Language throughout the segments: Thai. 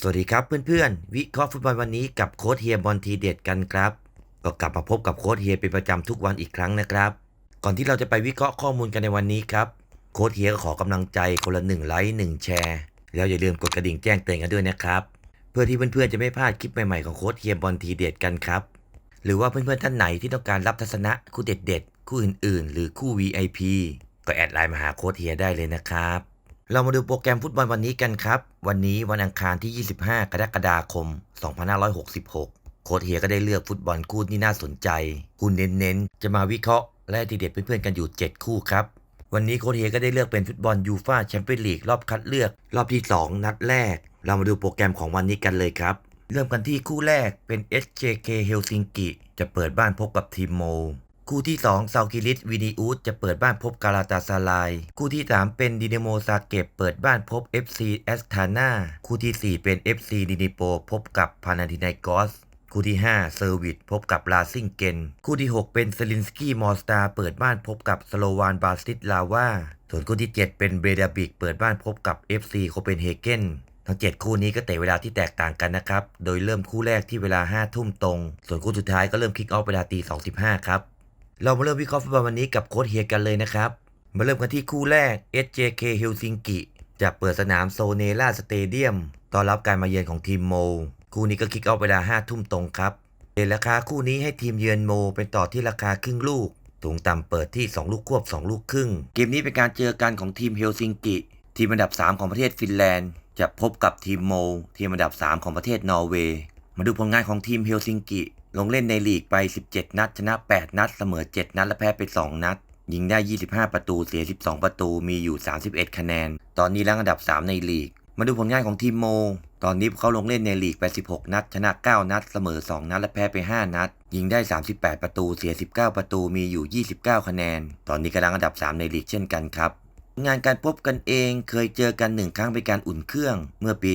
สวัสดีครับเพื่อนๆ วิเคราะห์ฟุตบอลวันนี้กับโค้ชเฮียบอลทีเด็ดกันครับ ก็กลับมาพบกับโค้ชเฮียเป็นประจำทุกวันอีกครั้งนะครับ ก่อนที่เราจะไปวิเคราะห์ข้อมูลกันในวันนี้ครับโค้ชเฮียก็ขอกำลังใจคนละหนึ่งไลค์หนึ่งแชร์แล้วอย่าลืมกดกระดิ่งแจ้งเตือนกันด้วยนะครับ เพื่อที่เพื่อนๆจะไม่พลาดคลิปใหม่ๆของโค้ชเฮียบอลทีเด็ดกันครับ หรือว่าเพื่อนๆท่านไหนที่ต้องการรับทัศนะคู่เด็ดๆคู่อื่นๆ หรือคู่ VIP ก็แอดไลน์มาหาโค้ชเฮียได้เลยนะครับ เรามาดูโปรแกรมฟุตบอลวันนี้กันครับ วันนี้วันอังคารที่ 25 กรกฎาคม 2566 โค้ชเฮียก็ได้เลือกฟุตบอลคู่ที่น่าสนใจ คู่เน้นๆ จะมาวิเคราะห์และทีเด็ดเพื่อนๆกันอยู่ 7 คู่ครับ วันนี้โค้ชเฮียก็ได้เลือกเป็นฟุตบอลยูฟ่าแชมเปี้ยนลีกรอบคัดเลือกรอบที่ 2 นัดแรก เรามาดูโปรแกรมของวันนี้กันเลยครับ เริ่มกันที่คู่แรกเป็น SJK เฮลซิงกิจะเปิดบ้านพบกับทีมโม คู่ที่2ซากิลิสวินิอูสจะเปิดบ้านพบกาลาตาซาลาย คู่ที่ 3 เป็นดิเนโมซาเก็บเปิดบ้านพบ FC แอสทานาคู่ที่ 4 เป็น FC ดินิโปพบกับพานาธิไนกอสคู่ที่ 5 เซอร์วิสพบกับลาซิงเกน คู่ที่ 6 เป็นเซลินสกี้มอสตาเปิดบ้านพบกับสโลวานบาสติสลาวาส่วนคู่ที่ 7 เป็นเบรดาบิกเปิดบ้านพบกับ FC โคเปนเฮเกนทั้ง 7 คู่นี้ก็เตะเวลาที่แตกต่างกันนะครับ โดยเริ่มคู่แรกที่เวลา 5 ทุ่มตรง ส่วนคู่สุดท้ายก็เริ่มคิกออฟเวลาตี2.15ครับ เรามาเริ่มวิเคราะห์ฟุตบอลวันนี้กับโค้ชเฮียกันเลยนะครับ มาเริ่มกันที่คู่แรก SJK เฮลซิงกิจะเปิดสนามโซเนล่าสเตเดียมต้อนรับการมาเยือนของทีมโม คู่นี้ก็คิกออฟเวลา5ทุ่มตรงครับเดราคาคู่นี้ให้ทีมเยือนโม เป็นต่อที่ราคาครึ่งลูกถุงต่ำเปิดที่ 2 ลูกควบ 2 ลูกครึ่ง เกมนี้เป็นการเจอกันของทีมเฮลซิงกิทีมอันดับ 3 ของประเทศฟินแลนด์ จะพบกับทีมโม ทีมอันดับ 3 ของประเทศนอร์เวย์มาดูผลงานของทีมเฮลซิงกิ ลงเล่นในลีกไป 17 นัด ชนะ 8 นัด เสมอ 7 นัด และแพ้ไป 2 นัด ยิงได้ 25 ประตู เสีย 12 ประตู มีอยู่ 31 คะแนน ตอนนี้รังอันดับ 3 ในลีก มาดูผลงานของทีมโม ตอนนี้เขาลงเล่นในลีกไป 16 นัด ชนะ 9 นัด เสมอ 2 นัด และแพ้ไป 5 นัด ยิงได้ 38 ประตู เสีย 19 ประตู มีอยู่ 29 คะแนน ตอนนี้กำลังอันดับ 3 ในลีกเช่นกันครับ งานการพบกันเองเคยเจอกันหนึ่งครั้งเป็นการอุ่นเครื่องเมื่อปี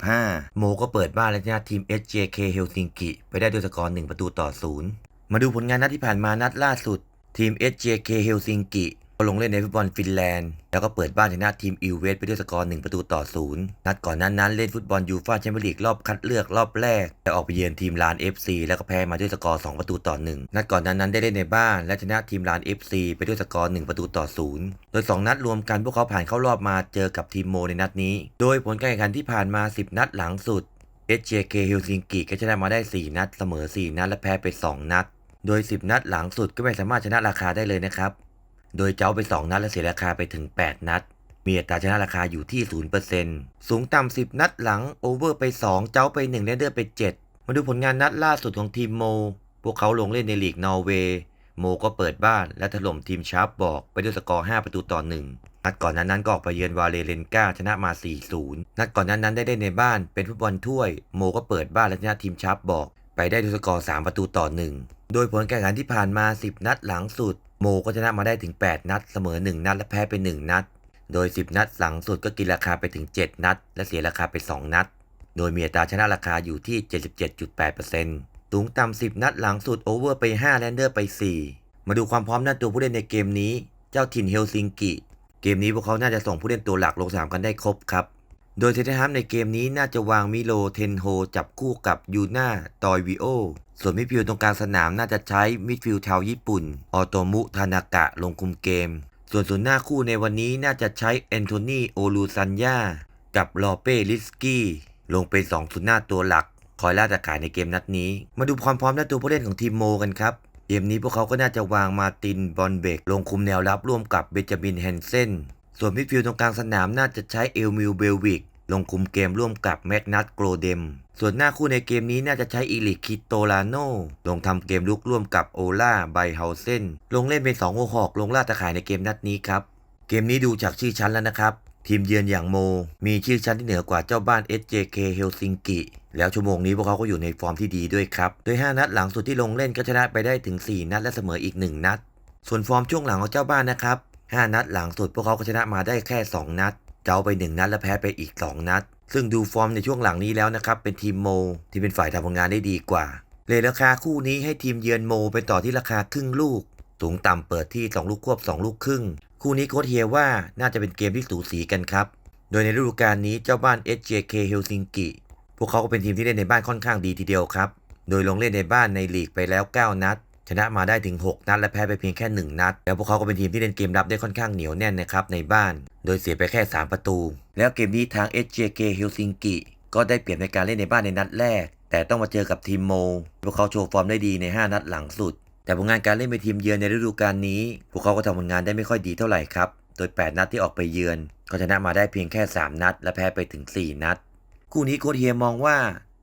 2015 โมก็เปิดบ้านและชนะทีม SJK เฮลซิงกิไปได้ด้วยสกอร์1ประตูต่อ 0 มาดูผลงานนัดที่ผ่านมานัดล่าสุด ทีม SJK เฮลซิงกิ ก็ลงเล่นในฟุตบอลฟินแลนด์ แล้วก็เปิดบ้านชนะทีมอิลเวสไปด้วยสกอร์1ประตูต่อ0นัดก่อนนั้นนั้นเล่นฟุตบอลยูฟ่าแชมเปี้ยนลีกรอบคัดเลือกรอบแรกแต่ออกไปเยือนทีมลาน FC แล้วก็แพ้มาด้วยสกอร์2ประตูต่อ1นัดก่อนนั้นนั้นได้เล่นในบ้านและชนะทีมลาน FC ไปด้วยสกอร์1ประตูต่อ0โดย 2 นัดรวมกันพวกเขาผ่านเข้ารอบมาเจอกับทีมโมในนัดนี้ โดยผลการแข่งขันที่ผ่านมา 10 นัดหลังสุด SJK เฮลซิงกิก็ชนะมาได้ 4 นัด เสมอ 4 นัด และแพ้ไป 2 นัด โดย 10 นัดหลังสุดก็ไม่สามารถชนะราคาได้เลยนะครับ โดยเจ้าไป 2 นัดและเสียราคาไปถึง 8 นัด มีอัตราชนะราคาอยู่ที่ 0%สูงต่ำ 10 นัดหลัง โอเวอร์ไป 2 เจ้าไป1และเดอร์ไป 7 มาดูผลงานนัดล่าสุดของทีมโม พวกเขาลงเล่นในลีกนอร์เวย์โมก็เปิดบ้านและถล่มทีมชาร์ปบอกไปด้วยสกอร์ 5 ประตูต่อ 1 นัดก่อนนั้นนั้นก็ออกไปเยือนวาเลเรนกาชนะมา 4-0 นัดก่อนนั้นนั้นได้เล่นในบ้านเป็นฟุตบอลถ้วย โมก็เปิดบ้านและชนะทีมชาร์ปบอก ไปได้ด้วยสกอร์ 3 ประตูต่อ 1 โดยผลการแข่งขันที่ผ่านมา 10 นัดหลังสุด โมก็ชนะมาได้ถึง 8 นัด เสมอ 1 นัด และแพ้ไป 1 นัด โดย 10 นัดหลังสุดก็กินราคาไปถึง 7 นัด และเสียราคาไป 2 นัด โดยมีอัตราชนะราคาอยู่ที่ 77.8%สูงต่ำ 10 นัดหลังสุดโอเวอร์ไป 5 แลนเดอร์ไป 4 มาดูความพร้อมหน้าตัวผู้เล่นในเกมนี้ เจ้าถิ่นเฮลซิงกิ เกมนี้พวกเขาน่าจะส่งผู้เล่นตัวหลักลงสนามกันได้ครบครับ โดยเซนตอร์ฮัมในเกมนี้น่าจะวางมิโลเทนโฮจับคู่กับยูน่าตอยวิโอ ส่วนมิดฟิลด์ตรงกลางสนามน่าจะใช้มิดฟิลด์ชาวญี่ปุ่น ออโตมุทานากะลงคุมเกม ส่วนศูนย์หน้าคู่ในวันนี้น่าจะใช้แอนโทนีโอลูซันยากับลอเป้ลิสกี้ลงเป็น2ศูนย์หน้าตัวหลัก คอยล่าตะข่ายในเกมนัดนี้ มาดูความพร้อมหน้าตัวผู้เล่นของทีมโมกันครับเกมนี้พวกเขาก็น่าจะวางมาตินบอลเบกลงคุมแนวรับร่วมกับเบนจามินแฮนเซน ส่วนมิดฟิลด์ตรงกลางสนามน่าจะใช้เอลมิลเบลวิกลงคุมเกมร่วมกับแมกนัตโกลเดม ส่วนหน้าคู่ในเกมนี้น่าจะใช้อีลิคิโตลาโนลงทำเกมลุกร่วมกับโอล่าไบเฮาเซนลงเล่นเป็น2โอหอกลงล่าตะข่ายในเกมนัดนี้ครับ เกมนี้ดูจากชื่อชั้นแล้วนะครับ ทีมเยือนอย่างโม มีชื่อชั้นที่เหนือกว่าเจ้าบ้าน SJK เฮลซิงกิแล้วชั่วโมงนี้พวกเขาก็อยู่ในฟอร์มที่ดีด้วยครับโดย 5 นัดหลังสุดที่ลงเล่นก็ชนะไปได้ถึง 4 นัดและเสมออีก 1 นัด ส่วนฟอร์มช่วงหลังของเจ้าบ้านนะครับ 5 นัดหลังสุดพวกเขาก็ชนะมาได้แค่ 2 นัด เจ้าไป 1 นัดและแพ้ไปอีก 2 นัด ซึ่งดูฟอร์มในช่วงหลังนี้แล้วนะครับ เป็นทีมโม ที่เป็นฝ่ายทำผลงานได้ดีกว่า เลยราคาคู่นี้ให้ทีมเยือนโมเป็นต่อที่ราคาครึ่งลูก สูงต่ำเปิดที่ 2 ลูกควบ 2 ลูกครึ่ง คู่นี้โค้ชเฮียว่าน่าจะเป็นเกมที่สูสีกันครับ โดยในฤดูกาลนี้เจ้าบ้าน SJK เฮลซิงกิพวกเขาก็เป็นทีมที่เล่นในบ้านค่อนข้างดีทีเดียวครับ โดยลงเล่นในบ้านในลีกไปแล้ว 9 นัด ชนะมาได้ถึง 6 นัด และแพ้ไปเพียงแค่ 1 นัด แล้วพวกเขาก็เป็นทีมที่เล่นเกมรับได้ค่อนข้างเหนียวแน่นนะครับในบ้าน โดยเสียไปแค่ 3 ประตู แล้วเกมนี้ทาง SJK Helsinki ก็ได้เปรียบในการเล่นในบ้านในนัดแรก แต่ต้องมาเจอกับทีมโม พวกเขาโชว์ฟอร์มได้ดีใน 5 นัดหลังสุด แต่ผลงานการเล่นเป็นทีมเยือนในฤดูกาลนี้ พวกเขาก็ทำผลงานได้ไม่ค่อยดีเท่าไหร่ครับ โดย 8 นัดที่ออกไปเยือน ก็ชนะมาได้เพียงแค่ 3 นัด และแพ้ไปถึง 4 นัด คู่นี้โค้ชเฮียมองว่า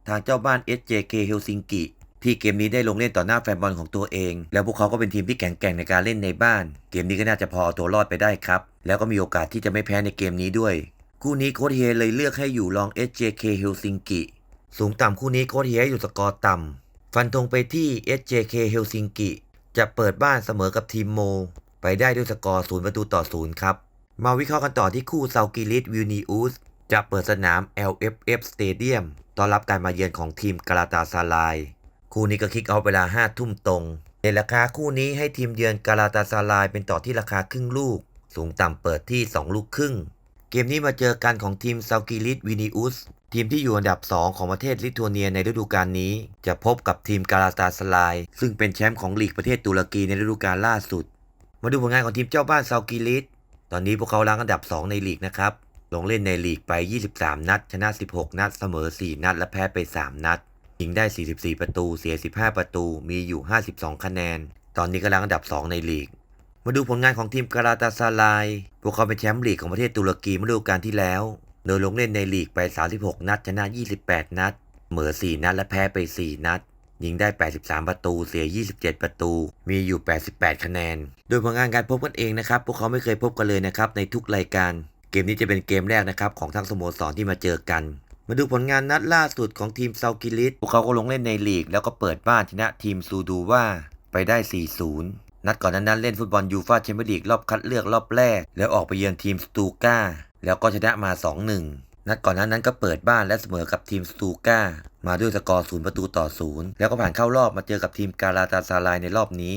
ทางเจ้าบ้าน SJK Helsinki ที่เกมนี้ได้ลงเล่นต่อหน้าแฟนบอลของตัวเอง แล้วพวกเขาก็เป็นทีมที่แข็งแกร่งในการเล่นในบ้าน เกมนี้ก็น่าจะพอเอาตัวรอดไปได้ครับ แล้วก็มีโอกาสที่จะไม่แพ้ในเกมนี้ด้วย คู่นี้โค้ชเฮเลยเลือกให้อยู่รอง SJK Helsinki สูงต่ำคู่นี้โค้ชเฮอยู่สกอร์ต่ำฟันธงไปที่ SJK Helsinki จะเปิดบ้านเสมอกับทีมโม ไปได้ด้วยสกอร์0ประตูต่อ0ครับมาวิเคราะห์กันต่อที่คู่เซากิลิสวิลนิอุสจะเปิดสนาม LFF Stadium ต้อนรับการมาเยือนของทีมกาลาตาซาราย คู่นี้ก็คิกเอาเวลา5ทุ่มตรงในราคาคู่นี้ให้ทีมเยือนกาลาตาซารายเป็นต่อที่ราคาครึ่งลูก สูงต่ำเปิดที่ 2 ลูกครึ่ง เกมนี้มาเจอกันของทีมเซากิลิสวินิอุสทีมที่อยู่อันดับ 2 ของประเทศลิทัวเนียในฤดูกาลนี้ จะพบกับทีมกาลาตาซาราย ซึ่งเป็นแชมป์ของลีกประเทศตุรกีในฤดูกาลล่าสุด มาดูผลงานของทีมเจ้าบ้านเซากิลิสตอนนี้พวกเขาล้างอันดับ 2 ในลีกนะครับลงเล่นในลีกไป 23 นัด ชนะ 16 นัด เสมอ 4 นัด และแพ้ไป 3 นัด ยิงได้ 44 ประตู เสีย 15 ประตู มีอยู่ 52 คะแนน ตอนนี้ก็ล้างอันดับ 2 ในลีก มาดูผลงานของทีมกาลาตาซาราย พวกเขาเป็นแชมป์ลีกของประเทศตุรกีเมื่อฤดูกาลที่แล้ว โดยลงเล่นในลีกไป 36 นัด ชนะ 28 นัดเสมอ4 นัด และแพ้ไป 4 นัด ยิงได้ 83 ประตู เสีย 27 ประตู มีอยู่ 88 คะแนน โดยผลงานการพบกันเองนะครับ พวกเขาไม่เคยพบกันเลยนะครับในทุกรายการ เกมนี้จะเป็นเกมแรกนะครับของทั้งสโมสรที่มาเจอกัน มาดูผลงานนัดล่าสุดของทีมเซากิลิสพวกเขาก็ลงเล่นในลีก แล้วก็เปิดบ้านชนะทีมซูดูว่าไปได้ 4-0 นัดก่อนนั้นเล่นฟุตบอลยูฟ่าแชมเปี้ยนลีกรอบคัดเลือกรอบแรก แล้วออกไปเยือนทีมสตูก้า แล้วก็ชนะมา 2-1 นัดก่อนนั้นนั้นก็เปิดบ้านและเสมอกับทีมสตูก้า มาด้วยสกอร์ 0 ประตูต่อ 0 แล้วก็ผ่านเข้ารอบมาเจอกับทีมกาลาตาซารายในรอบนี้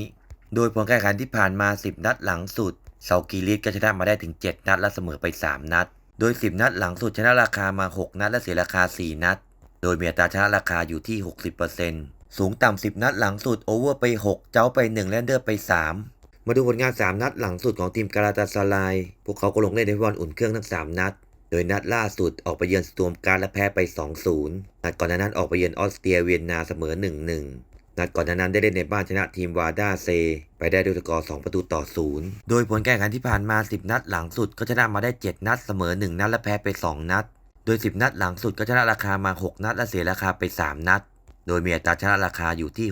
โดยผลการแข่งขันที่ผ่านมา 10 นัดหลังสุดเซากีลิสก็ชนะมาได้ถึง 7 นัดและเสมอไป 3 นัด โดย 10 นัดหลังสุดชนะราคามา 6 นัด และเสียราคา 4 นัด โดยมีอัตราชนะราคาอยู่ที่ 60%สูงต่ำ 10 นัดหลังสุดโอเวอร์ไป 6 เจ้าไป 1 และเดอร์ไป 3 มาดูผลงาน 3 นัดหลังสุดของทีมกาลาตาซารายพวกเขาก็ลงเล่นในฟุตบอลอุ่นเครื่องทั้ง 3 นัด โดยนัดล่าสุดออกไปเยือนสตวมการและแพ้ไป 2-0 นัดก่อนหน้านั้นออกไปเยือนออสเตรียเวียนนาเสมอ 1-1 นัดก่อนหน้านั้นได้เล่นในบ้านชนะทีมวาดาเซ ไปได้ด้วยสกอร์ 2 ประตูต่อ 0 โดยผลการแข่งขันที่ผ่านมา 10 นัดหลังสุดก็ชนะมาได้ 7 นัดเสมอ 1 นัดและแพ้ไป 2 นัด โดย 10 นัดหลังสุดก็ชนะราคามา 6 นัดและเสียราคาไป 3 นัด โดยมีอัตราชนะราคาอยู่ที่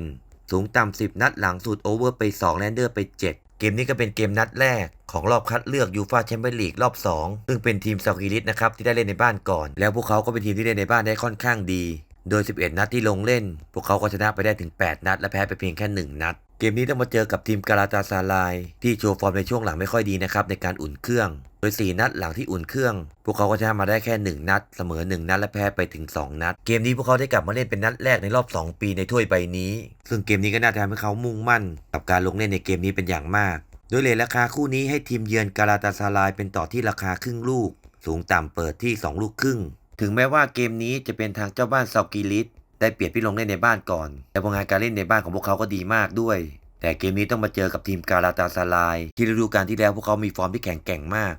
66.7%สูงต่ำ 10 นัดหลังสุดโอเวอร์ไป 2 แลนเดอร์ไป 7เกมนี้ก็เป็นเกมนัดแรกของรอบคัดเลือกยูฟาแชมเปี้ยนลีกรอบ 2 ซึ่งเป็นทีมซากิลิสนะครับที่ได้เล่นในบ้านก่อน แล้วพวกเขาก็เป็นทีมที่เล่นในบ้านได้ค่อนข้างดี โดย 11 นัดที่ลงเล่น พวกเขาก็ชนะไปได้ถึง 8 นัด และแพ้ไปเพียงแค่ 1 นัด เกมนี้ต้องมาเจอกับทีมกาลาตาซาราย ที่โชว์ฟอร์มในช่วงหลังไม่ค่อยดีนะครับในการอุ่นเครื่อง โดย 4 นัดหลังที่อุ่นเครื่อง พวกเขาก็ชนะมาได้แค่ 1 นัด เสมอ 1 นัดและแพ้ไปถึง 2 นัด เกมนี้พวกเขาได้กลับมาเล่นเป็นนัดแรกในรอบ 2 ปีในถ้วยใบนี้ ซึ่งเกมนี้ก็น่าจะทำให้เขามุ่งมั่น กับการลงเล่นในเกมนี้เป็นอย่างมาก โดยเลทราคาคู่นี้ให้ทีมเยือนกาลาตาซารายเป็นต่อที่ราคาครึ่งลูก สูงต่ำเปิดที่ 2 ลูกครึ่ง ถึงแม้ว่าเกมนี้จะเป็นทางเจ้าบ้านซากิลิสได้เปรียบที่ลงเล่นในบ้านก่อน แต่ผลงานการเล่นในบ้านของพวกเขาก็ดีมากด้วย แต่เกมนี้ต้องมาเจอกับทีมกาลาตาซาราย ที่ฤดูกาลที่แล้วพวกเขามีฟอร์มที่แข็งแกร่งมาก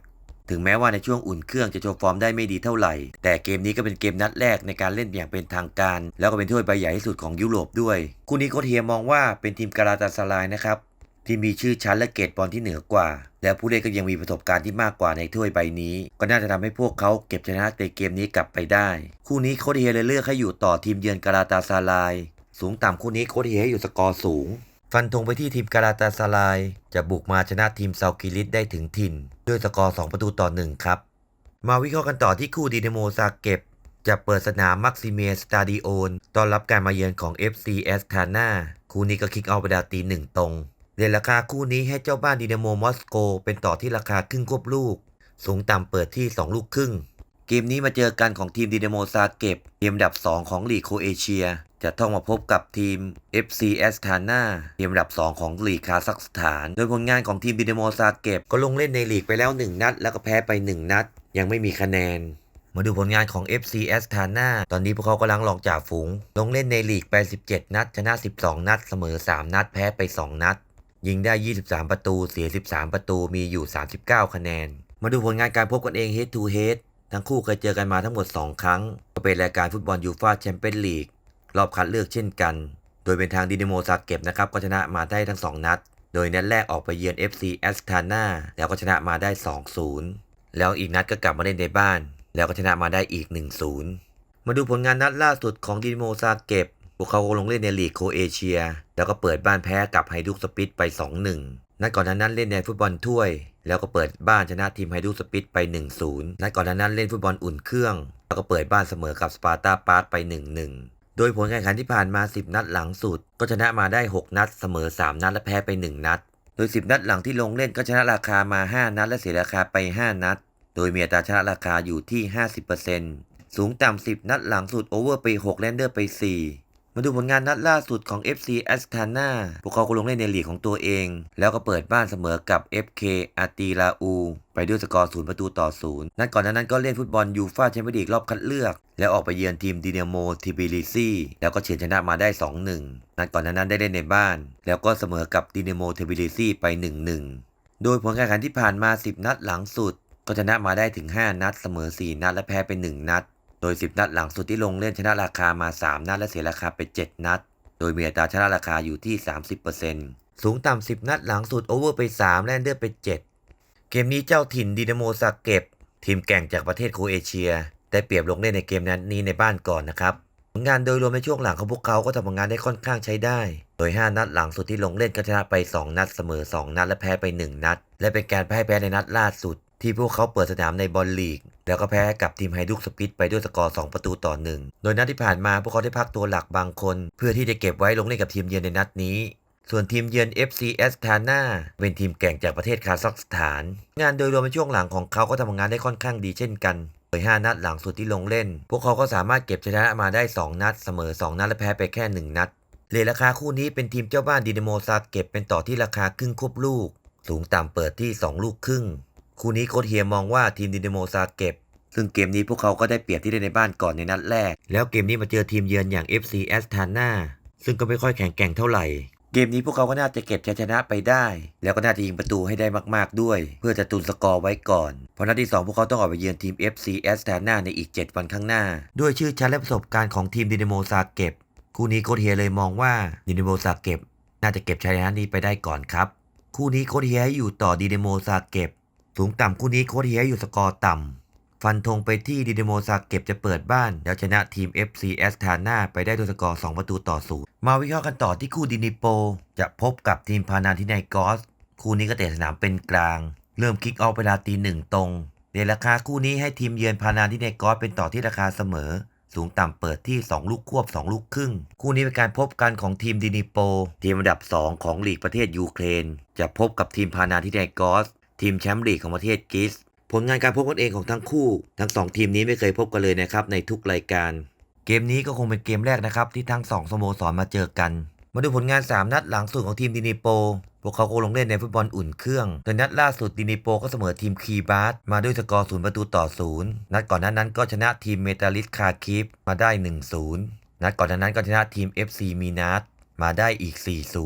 ถึงแม้ว่าในช่วงอุ่นเครื่องจะโชว์ฟอร์มได้ไม่ดีเท่าไหร่ แต่เกมนี้ก็เป็นเกมนัดแรกในการเล่นอย่างเป็นทางการ แล้วก็เป็นถ้วยใบใหญ่ที่สุดของยุโรปด้วย คู่นี้โคเฮียมองว่าเป็นทีมกาลาตาซารายนะครับ ที่มีชื่อชั้นและเกรดบอลที่เหนือกว่า และผู้เล่นก็ยังมีประสบการณ์ที่มากกว่าในถ้วยใบนี้ ก็น่าจะทำให้พวกเขาเก็บชนะในเกมนี้กลับไปได้ คู่นี้โค้ชเฮเลยเลือกให้อยู่ต่อทีมเยือนกาลาตาซาราย สูงต่ำคู่นี้โค้ชเฮให้อยู่สกอร์สูง ฟันธงไปที่ทีมกาลาตาซาราย จะบุกมาชนะทีมเซากิลิสได้ถึงถิ่น ด้วยสกอร์ 2 ประตูต่อ 1 ครับ มาวิเคราะห์กันต่อที่คู่ดีเนโมซาเก็บจะเปิดสนามมักซิเมียสตาดิโอนต้อนรับการมาเยือนของ FC แอสทาน่าคู่นี้ก็คิกเอาท์ไปดาตีหนึ่งตรง เด่นราคาคู่นี้ให้เจ้าบ้านดีนาโมมอสโก เป็นต่อที่ราคาครึ่งควบลูก สูงต่ำเปิดที่ 2 ลูกครึ่ง เกมนี้มาเจอกันของทีมดีนาโมซาเก็บทีมอันดับ 2 ของลีกโคเอเชีย จะต้องมาพบกับทีม FC แอสทานาทีมอันดับ 2 ของลีกคาซัคสถาน โดยผลงานของทีมดีนาโมซาเก็บก็ลงเล่นในลีกไปแล้ว 1 นัด แล้วก็แพ้ไป 1 นัด ยังไม่มีคะแนนมาดูผลงานของ FC a s t a n a ตอนนี้พวกเขากำลังหลอกจ่าฝูง ลงเล่นในลีกไป 17 นัด ชนะ 12 นัด เสมอ 3 นัด แพ้ไป 2 นัด ยิงได้ 23 ประตู เสีย 13 ประตู มีอยู่ 39 คะแนน มาดูผลงานการพบกันเอง head to head ทั้งคู่เคยเจอกันมาทั้งหมด 2 ครั้ง ก็เป็นรายการฟุตบอลยูฟาแชมเปี้ยนลีกรอบคัดเลือกเช่นกัน โดยเป็นทางดินโมซาเก็บนะครับ ก็ชนะมาได้ทั้ง 2 นัด โดยนัดแรกออกไปเยือน FC a s t a n a แล้วก็ชนะมาได้ 2-0 แล้วอีกนัดก็กลับมาเล่นในบ้าน แล้วก็ชนะมาได้อีก 1-0 มาดูผลงานนัดล่าสุดของดินโมซาเก็บ พวกเขาลงเล่นในลีกโคเอเชีย แล้วก็เปิดบ้านแพ้กับไฮดุกสปิตไป 2-1 นัดก่อนนั้นเล่นในฟุตบอลถ้วย แล้วก็เปิดบ้านชนะทีมไฮดุกสปิตไป 1-0 นัดก่อนนั้นเล่นฟุตบอลอุ่นเครื่อง แล้วก็เปิดบ้านเสมอกับสปาร์ตาปาร์คไป 1-1โดยผลการแข่งขันที่ผ่านมา 10 นัดหลังสุด ก็ชนะมาได้ 6 นัด เสมอ 3 นัดและแพ้ไป 1 นัด โดย 10 นัดหลังที่ลงเล่นก็ชนะราคามา 5 นัด และเสียราคาไป 5 นัด โดยมีอัตราชนะราคาอยู่ที่ 50%สูงต่ำ 10 นัดหลังสุดโอเวอร์ไป 6 แลนเดอร์ไป 4 มาดูผลงานนัดล่าสุดของ FC Astana พวกเขาก็ลงเล่นในลีกของตัวเอง แล้วก็เปิดบ้านเสมอกับ FK อาติลาอู ไปด้วยสกอร์0ประตูต่อ0นัดก่อนนั้นก็เล่นฟุตบอลยูฟ่าแชมเปี้ยนลีกรอบคัดเลือก แล้วออกไปเยือนทีมดินโมทิบิลิซีแล้วก็เฉือนชนะมาได้ 2-1 นัดก่อนนั้นได้เล่นในบ้าน แล้วก็เสมอกับดินโมทิบิลิซีไป 1-1 โดยผลการแข่งขันที่ผ่านมา 10 นัดหลังสุด ก็ชนะมาได้ถึง 5 นัด เสมอ 4 นัด และแพ้ไป 1 นัด ดย 10 นัดหลังสุดที่ลงเล่นชนะราคามา 3 นัดและเสียราคาไป 7 นัด โดยมีอัตราชนะราคาอยู่ที่ 30%สูงต่ำ10 นัดหลังสุดโอเวอร์ไป 3 แลนเดอร์ไป 7 เกมนี้เจ้าถิ่นดินาโมซาเก็บ ทีมแก่งจากประเทศโครเอเชีย ได้เปรียบลงเล่นในเกมนั้นนี้ในบ้านก่อนนะครับผลงานโดยรวมในช่วงหลังของพวกเขาก็ทำผลงานได้ค่อนข้างใช้ได้ โดย 5 นัดหลังสุดที่ลงเล่นก็ชนะไป 2 นัดเสมอ 2 นัดและแพ้ไป 1 นัด และเป็นการแพ้แพ้ในนัดล่าสุดที่พวกเขาเปิดสนามในบอลลีก แล้วก็แพ้กับทีมไฮดุกสปิตไปด้วยสกอร์ 2 ประตูต่อ 1 โดยนัดที่ผ่านมาพวกเขาได้พักตัวหลักบางคน เพื่อที่จะเก็บไว้ลงเล่นกับทีมเยือนในนัดนี้ ส่วนทีมเยือน FC a s t a n a เป็นทีมแก่งจากประเทศคาซัคสถาน งานโดยรวมในช่วงหลังของเขาก็ทำงานได้ค่อนข้างดีเช่นกันโดย5นัดหลังสุดที่ลงเล่น พวกเขาก็สามารถเก็บชนะมาได้ 2 นัด เสมอ 2 นัดและแพ้ไปแค่ 1 นัดเลราคาคู่นี้เป็นทีมเจ้าบ้านดินโมซาเก็บเป็นต่อที่ราคาครึ่งควบลูก สูงต่ำเปิดที่ 2 ลูกครึ่ง คู่นี้โค้ชเฮียมองว่าทีมดินโมซาเก็บ ซึ่งเกมนี้พวกเขาก็ได้เปรียบที่ได้ในบ้านก่อนในนัดแรก แล้วเกมนี้มาเจอทีมเยือนอย่าง FC Astana ซึ่งก็ไม่ค่อยแข็งแกร่งเท่าไหร่ เกมนี้พวกเขาก็น่าจะเก็บชัยชนะไปได้ แล้วก็น่าจะยิงประตูให้ได้มากๆด้วย เพื่อจะตุนสกอร์ไว้ก่อน เพราะนัดที่ 2 พวกเขาต้องออกไปเยือนทีม FC Astana ในอีก 7 วันข้างหน้า ด้วยชื่อชั้นและประสบการณ์ของทีมดินโมซาเก็บคู่นี้โค้ชเฮียเลยมองว่าดินโมซาเก็บ น่าจะเก็บชัยชนะนี้ไปได้ก่อนครับ คู่นี้โค้ชเฮียให้อยู่ต่อดินโมซาเก็บ สูงต่ำคู่นี้โค้ชเฮียอยู่สกอร์ต่ำ ฟันธงไปที่ดินาโมซาเก็บจะเปิดบ้าน แล้วชนะทีม FC แอสตานาไปได้ด้วยสกอร์ 2 ประตูต่อศูนย์มาวิเคราะห์กันต่อที่คู่ดินิโป จะพบกับทีมพานาทินายกอส คู่นี้ก็เตะสนามเป็นกลาง เริ่มคิกออฟเวลาตีหนึ่งตรงเดราคาคู่นี้ให้ทีมเยือนพานาทินายกอสเป็นต่อที่ราคาเสมอสูงต่ำเปิดที่ 2 ลูกควบ 2 ลูกครึ่ง คู่นี้เป็นการพบกันของทีมดินิโป ทีมอันดับ 2 ของลีกประเทศยูเครน จะพบกับทีมพานาทินายกอส ทีมแชมป์ลีกของประเทศกรีซผลงานการพบกันเองของทั้งคู่ ทั้งสองทีมนี้ไม่เคยพบกันเลยนะครับในทุกรายการ เกมนี้ก็คงเป็นเกมแรกนะครับที่ทั้งสองสโมสรมาเจอกัน มาดูผลงาน 3 นัดหลังสุดของทีมดินิโป พวกเขาก็ลงเล่นในฟุตบอลอุ่นเครื่องโดยนัดล่าสุดดินิโปก็เสมอทีมคีบาสมาด้วยสกอร์ศูนย์ประตูต่อศูนย์นัดก่อนหน้านั้นก็ชนะทีมเมตาลิสคาคิฟมาได้ 1-0 นัดก่อนหน้านั้นก็ชนะทีม FC มีนาสมาได้อีก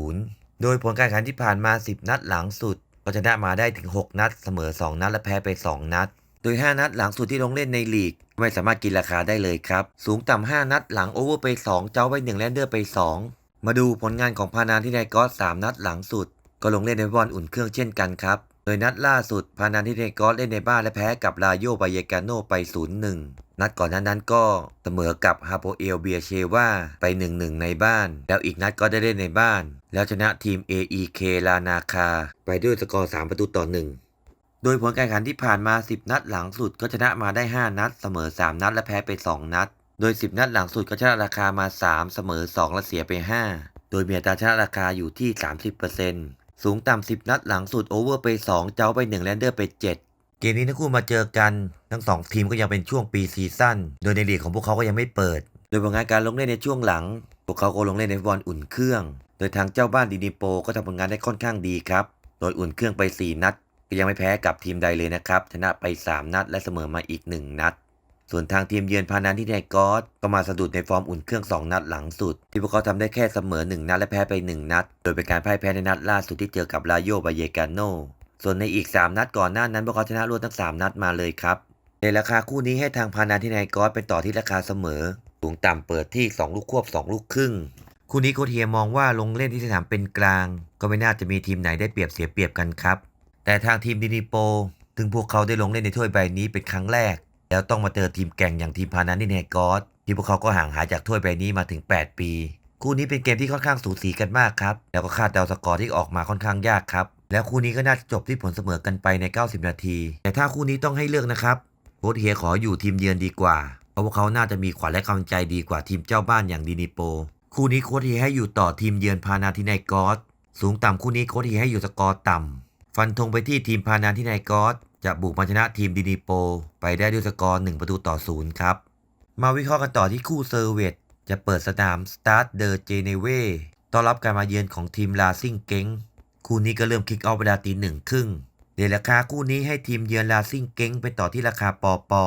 4-0 โดยผลการแข่งขันที่ผ่านมา 10 นัดหลังสุด ก็ชนะมาได้ถึง 6 นัด เสมอ 2 นัดและแพ้ไป 2 นัด โดย 5 นัดหลังสุดที่ลงเล่นในลีก ไม่สามารถกินราคาได้เลยครับ สูงต่ำ5นัดหลังโอเวอร์ไป 2 เจ้าไป1แลนเดอร์ไป 2 มาดูผลงานของพานานที่ได้กอส3นัดหลังสุด ก็ลงเล่นในบอลอุ่นเครื่องเช่นกันครับ ยนัดล่าสุดพานานที่ไนกอสเล่นในบ้านและแพ้กับลาโยบายเกาโนไป 0-1 นัดก่อนหนั้นนั้นก็เสมอกับฮาโปเอลเบียเชวาไป 1-1 ในบ้าน แล้วอีกนัดก็ได้เล่นในบ้าน แล้วชนะทีม AEK ลานาคา ไปด้วยสกอร์ 3 ประตูต่อ 1 โดยผลการแข่งขันที่ผ่านมา 10 นัดหลังสุดก็ชนะมาได้ 5 นัด เสมอ 3 นัดและแพ้ไป 2 นัด โดย 10 นัดหลังสุดก็ชนะราคามา 3 เสมอ 2 และเสียไป 5 โดยมีอัตราชนะราคาอยู่ที่ 30% สูงต่ำ10 นัดหลังสุดโอเวอร์ไป 2 เจ้าไป1แลนเดอร์ไป 7 เกมนี้ทั้งคู่มาเจอกัน ทั้ง 2 ทีมก็ยังเป็นช่วงปีซีซั่นโดยในลีกของพวกเขาก็ยังไม่เปิด โดยผลงานการลงเล่นในช่วงหลัง พวกเขาก็ลงเล่นในฟุตบอลอุ่นเครื่อง โดยทางเจ้าบ้านดินิโปก็ทำผลงานได้ค่อนข้างดีครับ โดยอุ่นเครื่องไป 4 นัด ก็ยังไม่แพ้กับทีมใดเลยนะครับชนะไป 3 นัด และเสมอมาอีก 1 นัด ส่วนทางทีมเยือนพานาที่ไนกอสก็มาสะดุดในฟอร์มอุ่นเครื่อง 2 นัดหลังสุด ที่พวกเขาทำได้แค่เสมอ 1 นัดและแพ้ไป 1 นัด โดยเป็นการพ่ายแพ้ในนัดล่าสุดที่เจอกับลาโยบาเยกาโนส่วนในอีก 3 นัดก่อนหน้านั้นพวกเขาชนะรวดทั้ง 3 นัดมาเลยครับ ในราคาคู่นี้ให้ทางพานาที่ไนกอสเป็นต่อที่ราคาเสมอสูงต่ำเปิดที่ 2 ลูกควบ 2 ลูกครึ่งคู่นี้โคเฮียมองว่าลงเล่นที่สนามเป็นกลาง ก็ไม่น่าจะมีทีมไหนได้เปรียบเสียเปรียบกันครับ แต่ทางทีมดินิโป ถึงพวกเขาได้ลงเล่นในถ้วยใบนี้เป็นครั้งแรก แล้วต้องมาเจอทีมแก่งอย่างทีมพานานิเนกอสที่พวกเขาก็ห่างหายจากถ้วยใบนี้มาถึง 8 ปี คู่นี้เป็นเกมที่ค่อนข้างสูสีกันมากครับ แล้วก็คาดเดาสกอร์ที่ออกมาค่อนข้างยากครับ แล้วคู่นี้ก็น่าจะจบที่ผลเสมอกันไปใน 90 นาที แต่ถ้าคู่นี้ต้องให้เลือกนะครับโค้ชเฮียขออยู่ทีมเยือนดีกว่า เพราะพวกเขาน่าจะมีขวัญและกำลังใจดีกว่าทีมเจ้าบ้านอย่างดินิโป คู่นี้โค้ชเฮียให้อยู่ต่อทีมเยือนพานาทินายกอสสูงต่ำคู่นี้โค้ชเฮียให้อยู่สกอร์ต่ำฟันธงไปที่ทีมพานาทินายกอส จะบุกมาชนะทีมดินิโป ไปได้ด้วยสกอร์ 1 ประตูต่อศูนย์ครับ มาวิเคราะห์กันต่อที่คู่เซอร์เวตจะเปิดสนามสตาร์ทเดอเจเนเวต้อนรับการมาเยือนของทีมลาซิงเก้งคู่นี้ก็เริ่มคิกออฟเวลาตีหนึ่งครึ่งเดยวราคาคู่นี้ให้ทีมเยือนลาซิงเก้งไปต่อที่ราคาปอปอ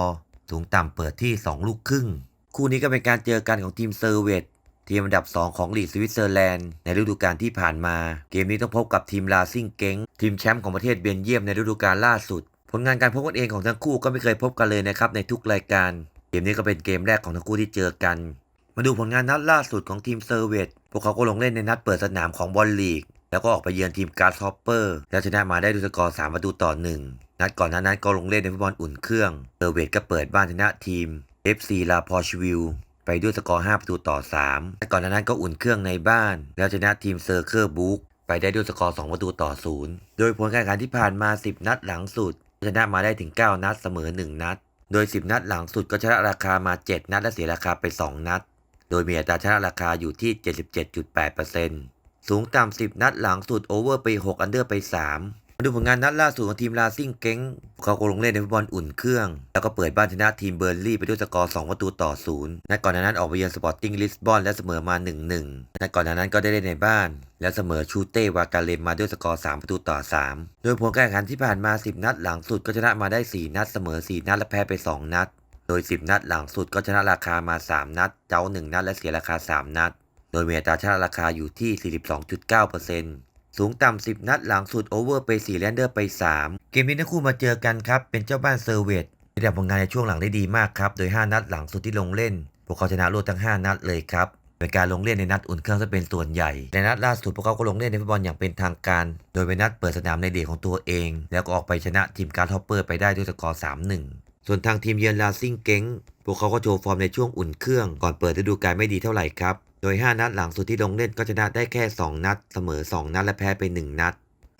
สูงต่ำเปิดที่ 2 ลูกครึ่ง คู่นี้ก็เป็นการเจอกันของทีมเซอร์เวตทีมอันดับ 2 ของลีกสวิตเซอร์แลนด์ในฤดูกาลที่ผ่านมา เกมนี้ต้องพบกับทีมลาซิงเก้งทีมแชมป์ของประเทศเบลเยียมในฤดูกาลล่าสุด ผลงานการพบกันเองของทั้งคู่ก็ไม่เคยพบกันเลยนะครับในทุกรายการ เกมนี้ก็เป็นเกมแรกของทั้งคู่ที่เจอกัน มาดูผลงานนัดล่าสุดของทีมเซอร์เวตพวกเขาก็ลงเล่นในนัดเปิดสนามของบอลลีก แล้วก็ออกไปเยือนทีมการ์ดฮอปเปอร์แล้วชนะมาได้ด้วยสกอร์3ประตูต่อ 1 นัดก่อนหน้านั้นก็ลงเล่นในฟุตบอลอุ่นเครื่องเซอร์เวตก็เปิดบ้านชนะทีม FC ลาพอชวิลไปด้วยสกอร์ 5 ประตูต่อ 3และก่อนหน้านั้นก็อุ่นเครื่องในบ้าน แล้วชนะทีมเซอร์เคิลบุ๊กไปได้ด้วยสกอร์ 2 ประตูต่อ 0 โดยผลการแข่งขันที่ผ่านมา 10 นัดหลังสุด ชนะมาได้ถึง 9 นัดเสมอ 1 นัด โดย 10 นัดหลังสุดก็ชนะราคามา 7 นัดและเสียราคาไป 2 นัด โดยมีอัตราชนะราคาอยู่ที่ 77.8%สูงต่ำ10 นัดหลังสุดโอเวอร์ไป 6 อันเดอร์ไป 3 มาดูผลงานนัดล่าสุดของทีมลาซิงเก้งเขาก็ลงเล่นในฟุตบอลอุ่นเครื่อง แล้วก็เปิดบ้านชนะทีมเบอร์ลี่ไปด้วยสกอร์ 2 ประตูต่อ 0 นัดก่อนหน้านั้นออกไปเยือนสปอร์ติ้งลิสบอนและเสมอมา 1-1 นัดก่อนหน้านั้นก็ได้เล่นในบ้าน และเสมอชูเต้วากาเลมมาด้วยสกอร์ 3 ประตูต่อ 3 โดยผลการแข่งขันที่ผ่านมา 10 นัดหลังสุดก็ชนะมาได้ 4 นัดเสมอ 4 นัดและแพ้ไป 2 นัด โดย 10 นัดหลังสุดก็ชนะราคามา 3 นัด เจ้า 1 นัดและเสียราคา 3 นัด โดยมีอัตราชนะราคาอยู่ที่ 42.9% สูงต่ำ10 นัดหลังสุดโอเวอร์ไป4แลนเดอร์ไป 3 เกมนี้ทั้งคู่มาเจอกันครับ เป็นเจ้าบ้านเซอร์เวตที่ทำผลงานในช่วงหลังได้ดีมากครับ โดย 5 นัดหลังสุดที่ลงเล่น พวกเขาชนะรวดทั้ง 5 นัดเลยครับเป็นการลงเล่นในนัดอุ่นเครื่องซะเป็นส่วนใหญ่ ในนัดล่าสุดพวกเขาก็ลงเล่นในฟุตบอลอย่างเป็นทางการ โดยเป็นนัดเปิดสนามในเดกของตัวเอง แล้วก็ออกไปชนะทีมการ์ทอปเปอร์ไปได้ด้วยสกอร์3-1 ส่วนทางทีมเยือนลาซิงเก้งพวกเขาก็โชว์ฟอร์มในช่วงอุ่นเครื่องก่อนเปิดฤดูกาลไม่ดีเท่าไหร่ครับ โดย 5 นัดหลังสุดที่ลงเล่นก็ชนะได้แค่ 2 นัด เสมอ 2 นัดและแพ้ไป 1 นัด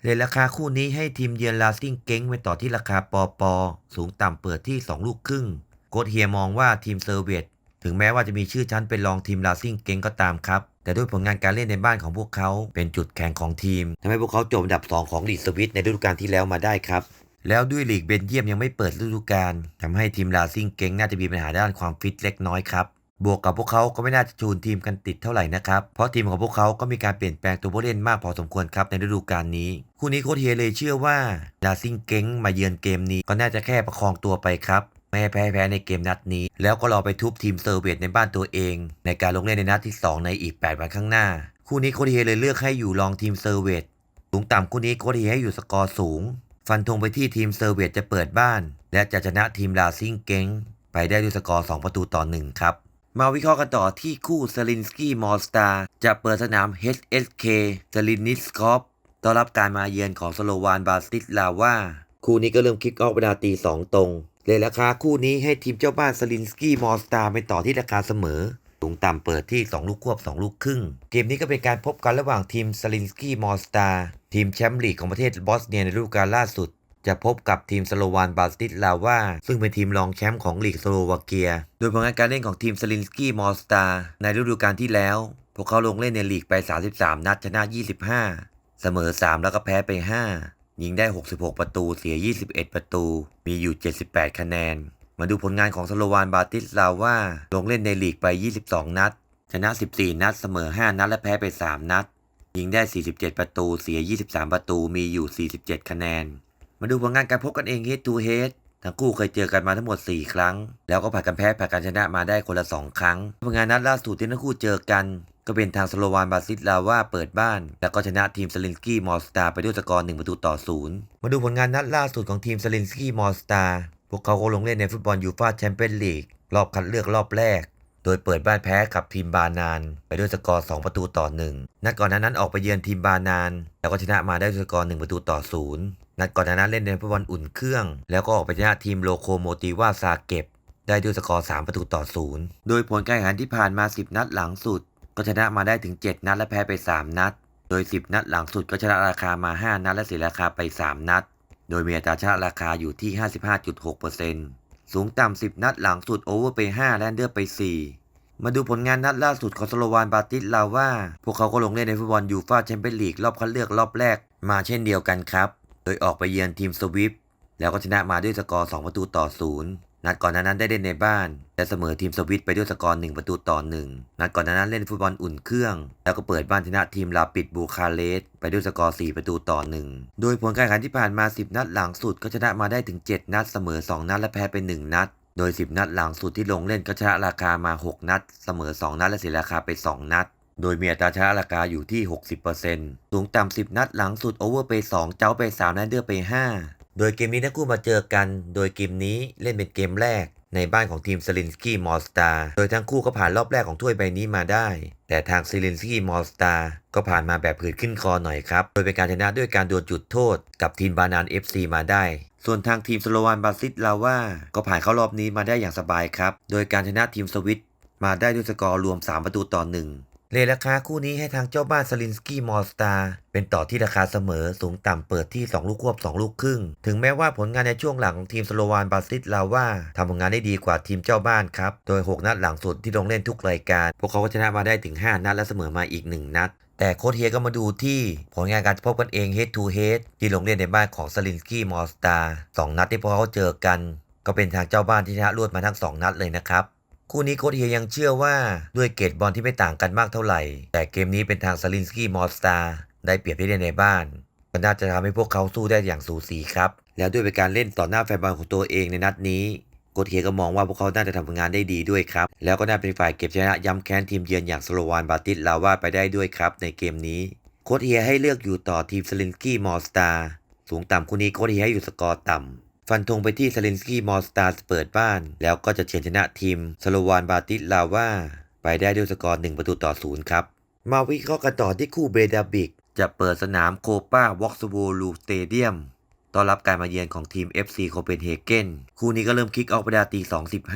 ในราคาคู่นี้ให้ทีมเยือนลาซิงเก้งไปต่อที่ราคาปอปอสูงต่ำเปิดที่ 2 ลูกครึ่ง โค้ชเฮียมองว่าทีมเซอร์เวียตถึงแม้ว่าจะมีชื่อชั้นเป็นรองทีมลาซิงเก้งก็ตามครับ แต่ด้วยผลงานการเล่นในบ้านของพวกเขาเป็นจุดแข็งของทีมทำให้พวกเขาจบอันดับ 2 ของลีกสวิตในฤดูกาลที่แล้วมาได้ครับ แล้วด้วยลีกเบนเยียมยังไม่เปิดฤดูกาลทำให้ทีมลาซิงเก้งน่าจะมีปัญหาด้านความฟิตเล็กน้อยครับ บวกกับพวกเขาก็ไม่น่าจะจูนทีมกันติดเท่าไหร่นะครับ เพราะทีมของพวกเขาก็มีการเปลี่ยนแปลงตัวผู้เล่นมากพอสมควรครับในฤดูกาลนี้ คู่นี้โคเฮียเลยเชื่อว่าลาซิงเก้งมาเยือนเกมนี้ ก็น่าจะแค่ประคองตัวไปครับไม่ให้แพ้แพ้ในเกมนัดนี้ แล้วก็รอไปทุบทีมเซอร์เวียตในบ้านตัวเอง ในการลงเล่นในนัดที่ 2 ในอีก 8 วันข้างหน้า คู่นี้โคเฮียเลยเลือกให้อยู่รองทีมเซอร์เวียตสูงต่ำคู่นี้โคเฮียให้อยู่สกอร์สูง ฟันธงไปที่ทีมเซอร์เวียตจะเปิดบ้าน และจะชนะทีมลาซิงเก้งไปได้ด้วยสกอร์2ประตูต่อ1ครับ มาวิเคราะห์กันต่อที่คู่ซลินสกี้มอลสตาร์จะเปิดสนาม HSK ซลินิสคอปต้อนรับการมาเยือนของสโลวานบาสติสลาว่าคู่นี้ก็เริ่มคิกออฟเวลาตี2ตรง เลยราคาคู่นี้ให้ทีมเจ้าบ้านซลินสกี้มอลสตาร์ไปต่อที่ราคาเสมอสูงต่ำเปิดที่ 2 ลูกควบ 2 ลูกครึ่ง เกมนี้ก็เป็นการพบกันระหว่างทีมซลินสกี้มอลสตาร์ทีมแชมป์ลีกของประเทศบอสเนียในฤดูกาลล่าสุด จะพบกับทีมสโลวานบาสติสลาวาซึ่งเป็นทีมรองแชมป์ของลีกสโลวาเกีย โดยผลงานการเล่นของทีมสลินสกี้มอสตาในฤดูกาลที่แล้ว พวกเขาลงเล่นในลีกไป 33 นัดชนะ 25 เสมอ 3 แล้วก็แพ้ไป 5 ยิงได้ 66 ประตูเสีย 21 ประตู มีอยู่ 78 คะแนน มาดูผลงานของสโลวานบาติสลาวาลงเล่นในลีกไป 22 นัด ชนะ 14 นัด เสมอ 5 นัดและแพ้ไป 3 นัด ยิงได้ 47 ประตูเสีย 23 ประตูมีอยู่ 47 คะแนน มาดูผลงานการพบกันเอง head to head ทั้งคู่เคยเจอกันมาทั้งหมด 4 ครั้ง แล้วก็ผลัดกันแพ้ผลัดกันชนะมาได้คนละ 2 ครั้งผลงานนัดล่าสุดที่ทั้งคู่เจอกัน ก็เป็นทางสโลวานบาซิสลาว่าเปิดบ้าน แล้วก็ชนะทีมสลินสกี้มอสตาร์ไปด้วยสกอร์1ประตูต่อศูนย์มาดูผลงานนัดล่าสุดของทีมสลินสกี้มอสตาร์พวกเขาก็ลงเล่นในฟุตบอลยูฟ่าแชมเปี้ยนลีกรอบคัดเลือกรอบแรกโดยเปิดบ้านแพ้กับทีมบานาน ไปด้วยสกอร์ 2 ประตูต่อ 1 นัดก่อนหนานั้นออกไปเยือนทีมบานาน แล้วก็ชนะมาได้สกอร์ 1 ประตูต่อ 0 นัดก่อนหน้านั้นเล่นในฟุตบอลอุ่นเครื่อง แล้วก็ออกไปชนะทีมโลโคโมติวาซาเก็บ ได้ด้วยสกอร์ 3 ประตูต่อ 0 โดยผลการแข่งขันที่ผ่านมา 10 นัดหลังสุด ก็ชนะมาได้ถึง 7 นัดและแพ้ไป 3 นัด โดย 10 นัดหลังสุดก็ชนะราคามา 5 นัดและเสียราคาไป 3 นัด โดยมีอัตราชนะราคาอยู่ที่ 55.6%สูงต่ำ 10 นัดหลังสุดโอเวอร์ไป 5 และอันเดอร์ไป 4มาดูผลงานนัดล่าสุดของสโลวานบาติสลาว่า พวกเขาก็ลงเล่นในฟุตบอลยูฟ่าแชมเปี้ยนลีกรอบคัดเลือกรอบแรกมาเช่นเดียวกันครับ โดยออกไปเยือนทีมสวิฟแล้วก็ชนะมาด้วยสกอร์ 2 ประตูต่อ 0 นัดก่อนหนานั้นได้เล่นในบ้าน และเสมอทีมสวิตไปด้วยสกอร์ 1 ประตูต่อ 1 นัดก่อนหนานั้นเล่นฟุตบอลอุ่นเครื่อง แล้วก็เปิดบ้านชนะทีมลาปิดบูคาเรสต์ไปด้วยสกอร์ 4 ประตูต่อ 1 โดยผลการแข่งขันที่ผ่านมา 10 นัดหลังสุดก็ชนะมาได้ถึง 7 นัด เสมอ 2 นัดและแพ้ไป 1 นัด โดย 10 นัดหลังสุดที่ลงเล่นก็ชนะราคามา 6 นัด เสมอ 2 นัดและเสียราคาไป 2 นัด โดยมีอัตราชนะราคาอยู่ที่ 60%สูงต่ำ 10 นัดหลังสุดโอเวอร์ไป 2 เจ้าไป 3 นัดเดือไป 5 โดยเกมนี้ทั้งคู่มาเจอกัน โดยเกมนี้เล่นเป็นเกมแรก ในบ้านของทีมซลินสกี้มอสตาร์โดยทั้งคู่ก็ผ่านรอบแรกของถ้วยใบนี้มาได้ แต่ทางซิลินสกี้มอสตาร์ก็ผ่านมาแบบผืดขึ้นคอหน่อยครับ โดยเป็นการชนะด้วยการดวลจุดโทษ กับทีมบานาน FC มาได้ ส่วนทางทีมสโลวานบาซิสลาว่าก็ผ่านเข้ารอบนี้มาได้อย่างสบายครับ โดยการชนะทีมสวิตมาได้ด้วยสกอร์รวม 3 ประตูต่อ 1 เลทราคาคู่นี้ให้ทางเจ้าบ้านสลินสกี้มอลสตาเป็นต่อที่ราคาเสมอสูงต่ำเปิดที่ 2 ลูกควบ 2 ลูกครึ่ง ถึงแม้ว่าผลงานในช่วงหลังของทีมสโลวานบาซิสลาว่าทำผลงานได้ดีกว่าทีมเจ้าบ้านครับ โดย 6 นัดหลังสุดที่ลงเล่นทุกรายการ พวกเขาก็ชนะมาได้ถึง 5 นัดและเสมอมาอีก 1 นัดแต่โค้ชเฮียก็มาดูที่ผลงานการพบกันเอง head to head ที่ลงเล่นในบ้านของสลินสกี้มอลสตาสองนัดที่พวกเขาเจอกัน ก็เป็นทางเจ้าบ้านที่ชนะรวดมาทั้งสองนัดเลยนะครับ คู่นี้โค้ชเฮียยังเชื่อว่าด้วยเกรดบอลที่ไม่ต่างกันมากเท่าไหร่ แต่เกมนี้เป็นทางซาลินสกี้มอสตาร์ได้เปรียบที่เล่นในบ้านก็น่าจะทำให้พวกเขาสู้ได้อย่างสูสีครับ แล้วด้วยเป็นการเล่นต่อหน้าแฟนบอลของตัวเองในนัดนี้โค้ชเฮียก็มองว่าพวกเขาน่าจะทำผลงานได้ดีด้วยครับ แล้วก็น่าเป็นฝ่ายเก็บชนะย้ำแค้นทีมเยือนอย่างสโลวานบาติสลาว่าไปได้ด้วยครับในเกมนี้ โค้ชเฮียให้เลือกอยู่ต่อทีมซาลินสกี้มอสตาร์สูงต่ำคู่นี้โค้ชเฮียให้อยู่สกอร์ต่ำ ฟันธงไปที่ซาเลนสกี้มอสตาร์เปิดบ้าน แล้วก็จะเฉือนชนะทีมสโลวานบาติสลาว่า ไปได้ด้วยสกอร์ 1 ประตูต่อ0ครับ มาวิเคราะห์กันต่อที่คู่เบดาบิก จะเปิดสนามโคปาวอกซ์โวลูสเตเดียมต้อนรับการมาเยือนของทีม FC โคเปนเฮเกนคู่นี้ก็เริ่มคิกออกไปดาตี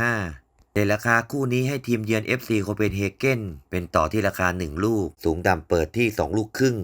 2.15แต่ราคาคู่นี้ให้ทีมเยือน FC โคเปนเฮเกนเป็นต่อที่ราคา 1 ลูก สูงต่ำเปิดที่ 2 ลูกครึ่ง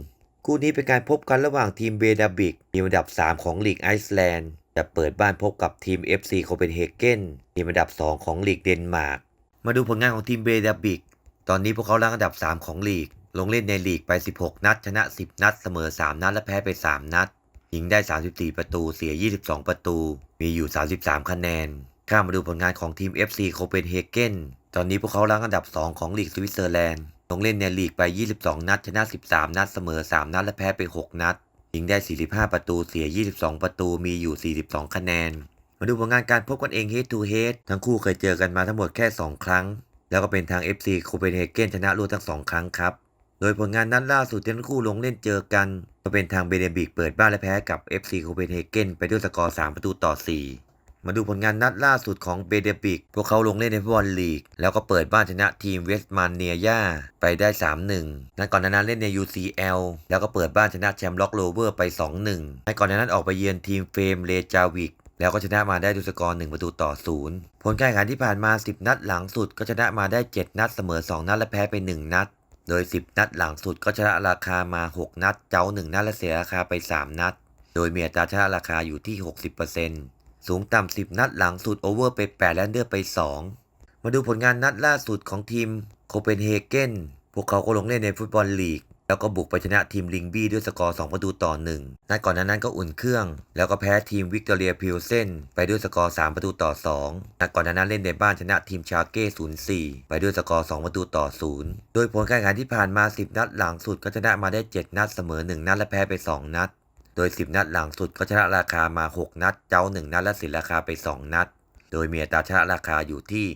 คู่นี้เป็นการพบกันระหว่างทีมเบดาบิกทีมอันดับ 3 ของลีกไอซ์แลนด์ จะเปิดบ้านพบกับทีม FC โคเปนเฮเกนทีมอันดับ 2 ของลีกเดนมาร์ก มาดูผลงานของทีมเบดาบิก ตอนนี้พวกเขารั้งอันดับ 3 ของลีก ลงเล่นในลีกไป 16 นัด ชนะ 10 นัด เสมอ 3 นัด และแพ้ไป 3 นัด ยิงได้ 34 ประตู เสีย 22 ประตู มีอยู่ 33 คะแนน ข้ามาดูผลงานของทีม FC โคเปนเฮเกน ตอนนี้พวกเขารั้งอันดับ 2 ของลีกสวิตเซอร์แลนด์ ลงเล่นในลีกไป 22 นัด ชนะ 13 นัด เสมอ 3 นัด และแพ้ไป 6 นัด ยิงได้ 45 ประตู เสีย 22 ประตู มีอยู่ 42 คะแนน มาดูผลงานการพบกันเอง head to head ทั้งคู่เคยเจอกันมาทั้งหมดแค่ 2 ครั้ง แล้วก็เป็นทาง FC โคเปนเฮเกนชนะรวดทั้ง 2 ครั้งครับ โดยผลงานนั้นล่าสุดทั้งคู่ลงเล่นเจอกัน ก็เป็นทางเบเดบิกเปิดบ้านและแพ้กับ FC โคเปนเฮเกนไปด้วยสกอร์ 3 ประตูต่อ 4 มาดูผลงานนัดล่าสุดของเบเดบิก พวกเขาลงเล่นในฟุตบอลลีก แล้วก็เปิดบ้านชนะทีมเวสต์มันเนียาไปได้ 3-1 นัดก่อนหนานั้นเล่นใน UCL แล้วก็เปิดบ้านชนะแชมป์ล็อกโรเวอร์ไป 2-1 นัดก่อนหนานั้นออกไปเยือนทีมเฟรมเลจาวิกแล้วก็ชนะมาได้ด้วยสกอร์1ประตูต่อ 0 ผลการแข่งขันที่ผ่านมา 10 นัดหลังสุด ก็ชนะมาได้ 7 นัดเสมอ 2 นัดและแพ้ไป 1 นัด โดย 10 นัดหลังสุดก็ชนะราคามา 6 นัด เจ้า 1 นัดและเสียราคาไป 3 นัด โดยมีอัตราชนะราคาอยู่ที่ 60% สูงต่ำ10 นัดหลังสุดโอเวอร์ไป 8 และเดอร์ไป 2 มาดูผลงานนัดล่าสุดของทีมโคเปนเฮเกนพวกเขาก็ลงเล่นในฟุตบอลลีก แล้วก็บุกไปชนะทีมลิงบี้ด้วยสกอร์ 2 ประตูต่อ 1 นัดก่อนหนานั้นก็อุ่นเครื่อง แล้วก็แพ้ทีมวิกตอเรียพิลเซนไปด้วยสกอร์ 3 ประตูต่อ 2 นัดก่อนหนานั้นเล่นในบ้านชนะทีมชาเก้0-4 ไปด้วยสกอร์ 2 ประตูต่อ 0 โดยผลการแข่งขันที่ผ่านมา 10 นัดหลังสุดก็ชนะมาได้ 7 นัดเสมอ 1 นัดและแพ้ไป 2 นัด โดย 10 นัดหลังสุดก็ชนะราคามา 6 นัด เจ้า 1 นัดและเสินราคาไป 2 นัด โดยมีอัตราชนะราคาอยู่ที่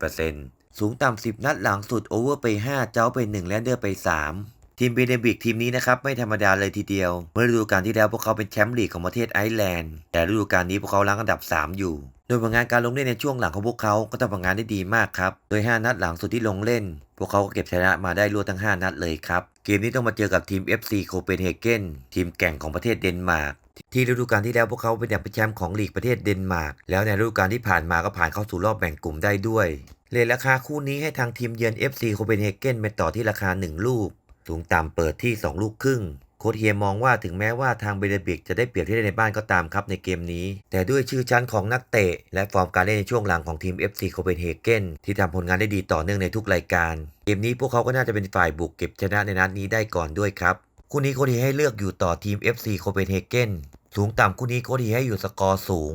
66.7%สูงต่ำ 10 นัดหลังสุดโอเวอร์ไป 5 เจ้าไป 1 และเดอร์ไป 3 ทีมเบเนบิกทีมนี้นะครับ ไม่ธรรมดาเลยทีเดียว เมื่อฤดูกาลที่แล้วพวกเขาเป็นแชมป์ลีกของประเทศไอร์แลนด์ แต่ฤดูกาลนี้พวกเขาล้างอันดับ 3 อยู่ โดยผลงานการลงเล่นในช่วงหลังของพวกเขาก็ทำผลงานได้ดีมากครับ โดย 5 นัดหลังสุดที่ลงเล่น พวกเขาก็เก็บชนะมาได้รวดทั้ง 5 นัดเลยครับ เกมนี้ต้องมาเจอกับทีม FC โคเปนเฮเกนทีมแก่งของประเทศเดนมาร์กที่ฤดูกาลที่แล้วพวกเขาเป็นอย่างเป็นแชมป์ของลีกประเทศเดนมาร์กแล้วในฤดูกาลที่ผ่านมาก็ผ่านเข้าสู่รอบแบ่งกลุ่มได้ด้วยเลทราคาคู่นี้ให้ทางทีมเยือน FC โคเปนเฮเกนเป็นต่อที่ราคา 1 ลูก สูงต่ำเปิดที่ 2 ลูกครึ่ง โค้ชเฮียมองว่าถึงแม้ว่าทางเบเดบิกจะได้เปรียบที่ได้ในบ้านก็ตามครับในเกมนี้ แต่ด้วยชื่อชั้นของนักเตะ และฟอร์มการเล่นในช่วงหลังของทีม FC โคเปนเฮเกนที่ทำผลงานได้ดีต่อเนื่องในทุกรายการ เกมนี้พวกเขาก็น่าจะเป็นฝ่ายบุกเก็บชนะในนัดนี้ได้ก่อนด้วยครับคู่นี้โค้ชเฮียให้เลือกอยู่ต่อทีม FC โคเปนเฮเกนสูงต่ำคู่นี้โค้ชเฮียให้อยู่สกอร์สูง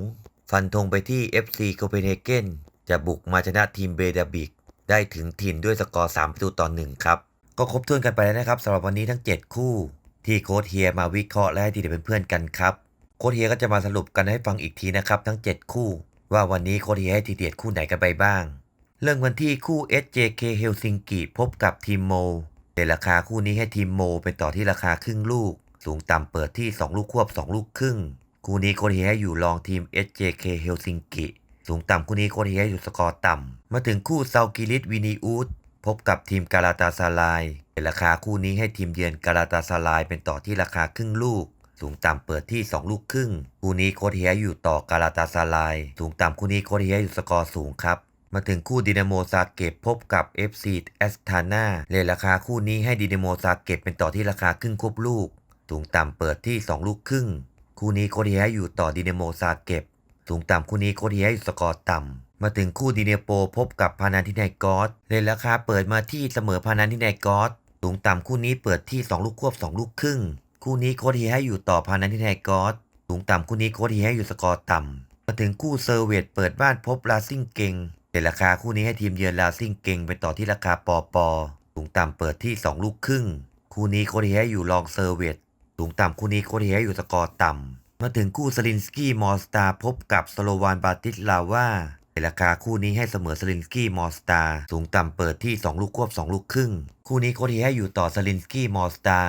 ฟันธงไปที่ FC โคเปนเฮเกนจะบุกมาชนะทีมเบเดบิกได้ถึงถิ่นด้วยสกอร์3ประตูต่อ1ครับก็ครบถ้วนกันไปแล้วนะครับสำหรับวันนี้ทั้ง 7 คู่ ที่โค้ชเฮียมาวิเคราะห์และให้ทีเด็ดเป็นเพื่อนกันครับ โค้ชเฮียก็จะมาสรุปกันให้ฟังอีกทีนะครับ ทั้ง 7 คู่ ว่าวันนี้โค้ชเฮียให้ทีเด็ดคู่ไหนกันไปบ้าง เรื่องวันที่คู่ SJK เฮลซิงกิพบกับทีมโมในราคาคู่นี้ให้ทีมโมเป็นต่อที่ราคาครึ่งลูก สูงต่ำเปิดที่ 2 ลูกควบ 2 ลูกครึ่ง คู่นี้โค้ชเฮียให้อยู่รองทีม SJK เฮลซิงกิสูงต่ำคู่นี้โค้ชเฮียให้อยู่สกอร์ต่ำมาถึงคู่เซากิริสวินีอูด พบกับทีมกาลาตาซาลายในราคาคู่นี้ให้ทีมเยือนกาลาตาซาลายเป็นต่อที่ราคาครึ่งลูก สูงต่ำเปิดที่ 2 ลูกครึ่ง คู่นี้โค้ชเฮียอยู่ต่อกาลาตาซาลาย สูงต่ำคู่นี้โค้ชเฮียอยู่สกอร์สูงครับมาถึงคู่ดินาโมซาเกตพบกับ FC แอสตานาในราคาคู่นี้ให้ดินาโมซาเกตเป็นต่อที่ราคาครึ่งควบลูก สูงต่ำเปิดที่ 2 ลูกครึ่ง คู่นี้โค้ชเฮียอยู่ต่อดินาโมซาเกตสูงต่ำคู่นี้โค้ชเฮียอยู่สกอร์ต่ำ มาถึงคู่ดีเนโปพบกับพานันทินายกอสในราคาเปิดมาที่เสมอพานันทินายกอสสูงต่ำคู่นี้เปิดที่ 2 ลูกควบ 2 ลูกครึ่ง คู่นี้โค้ชเฮียให้อยู่ต่อพานันทินายกอสสูงต่ำคู่นี้โค้ชเฮียให้อยู่สกอร์ต่ำมาถึงคู่เซอร์เวตเปิดบ้านพบลาซิงเกงในราคาคู่นี้ให้ทีมเยือนลาซิงเกงเป็นต่อที่ราคาปอปอสูงต่ำเปิดที่ 2 ลูกครึ่ง คู่นี้โค้ชเฮียให้อยู่รองเซอร์เวตสูงต่ำคู่นี้โค้ชเฮียให้อยู่สกอร์ต่ำมาถึงคู่สลินสกี้มอสตาพบกับสโลวานบาติสลาว่า ราคาคู่นี้ให้เสมอสลินสกี้มอสตาสูงต่ำเปิดที่ 2 ลูกควบ 2 ลูกครึ่ง คู่นี้โคทีให้อยู่ต่อสลินสกี้มอสตา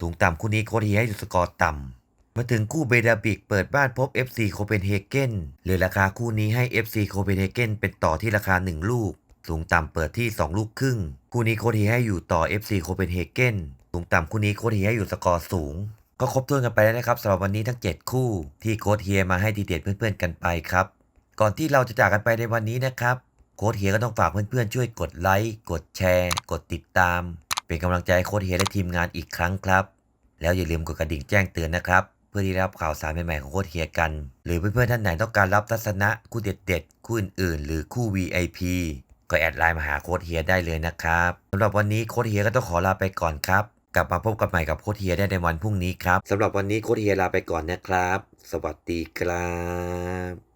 สูงต่ำคู่นี้โคทีให้อยู่สกอร์ต่ำมาถึงคู่เบดาบิกเปิดบ้านพบ FC โคเปนเฮเกนเลยราคาคู่นี้ให้ FC โคเปนเฮเกนเป็นต่อที่ราคา 1 ลูก สูงต่ำเปิดที่ 2 ลูกครึ่ง คู่นี้โคทีให้อยู่ต่อ FC โคเปนเฮเกนสูงต่ำคู่นี้โคทีให้อยู่สกอร์สูงก็ครบถ้วนกันไปแล้วนะครับสำหรับวันนี้ทั้ง 7 คู่ที่โค้ชเฮียมาให้ดีเด็ดเพื่อนๆกันไปครับ ก่อนที่เราจะจากกันไปในวันนี้นะครับ โค้ชเฮียก็ต้องฝากเพื่อนๆช่วยกดไลค์ กดแชร์ กดติดตาม เป็นกำลังใจให้โค้ชเฮียและทีมงานอีกครั้งครับ แล้วอย่าลืมกดกระดิ่งแจ้งเตือนนะครับ เพื่อที่จะรับข่าวสารใหม่ๆของโค้ชเฮียกัน หรือเพื่อนๆท่านไหนต้องการรับทัศนะคู่เด็ดๆคู่อื่นๆ หรือคู่ VIP ก็แอดไลน์มาหาโค้ชเฮียได้เลยนะครับสำหรับวันนี้โค้ชเฮียก็ต้องขอลาไปก่อนครับกลับมาพบกันใหม่กับโค้ชเฮียได้ในวันพรุ่งนี้ครับสำหรับวันนี้โค้ชเฮียลาไปก่อนนะครับ สวัสดีครับ